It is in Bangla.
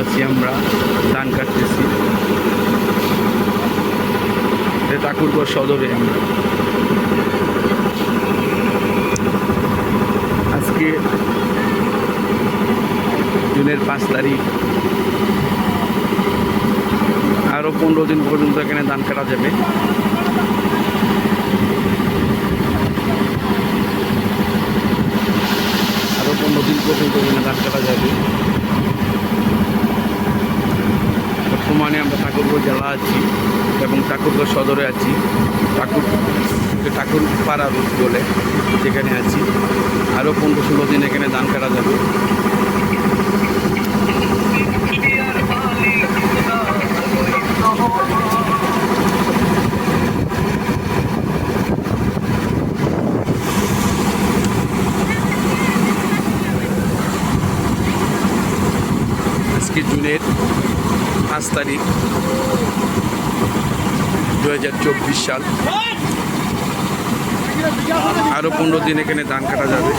আছি আমরা, ধান কাটতেছি। ঠাকুরগড় সদরে আমরা। আজকে জুনের পাঁচ তারিখ। আরও পনেরো দিন পর্যন্ত এখানে ধান কাটা যাবে। আরও পনেরো দিন পর্যন্ত এখানে ধান কাটা যাবে। বর্তমানে আমরা ঠাকুরগড় জেলা আছি এবং ঠাকুরগড় সদরে আছি। ঠাকুর ঠাকুর পাড়া রুট বলে যেখানে আছি। আরও পনেরো ষোলো দিন এখানে ধান কাটা যাবে। আজকে জুনের পাঁচ তারিখ দু হাজার চব্বিশ সাল। আরও পনেরো দিন এখানে ধান কাটা যাবে।